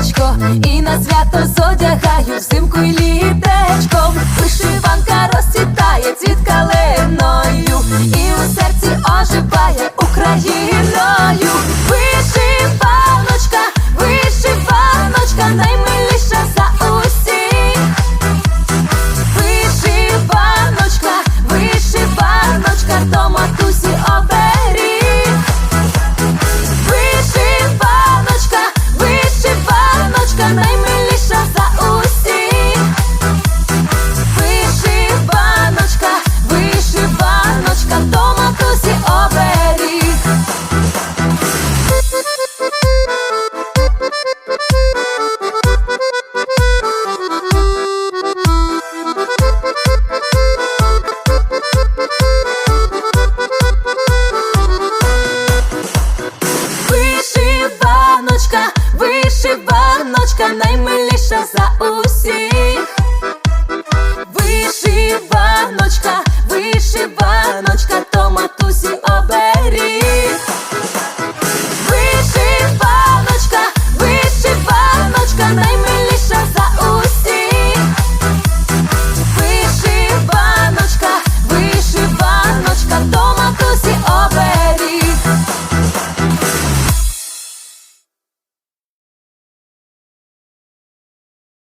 ліжечко, і на свято зодягаю взимку й літечком. та наймиліша за усіх.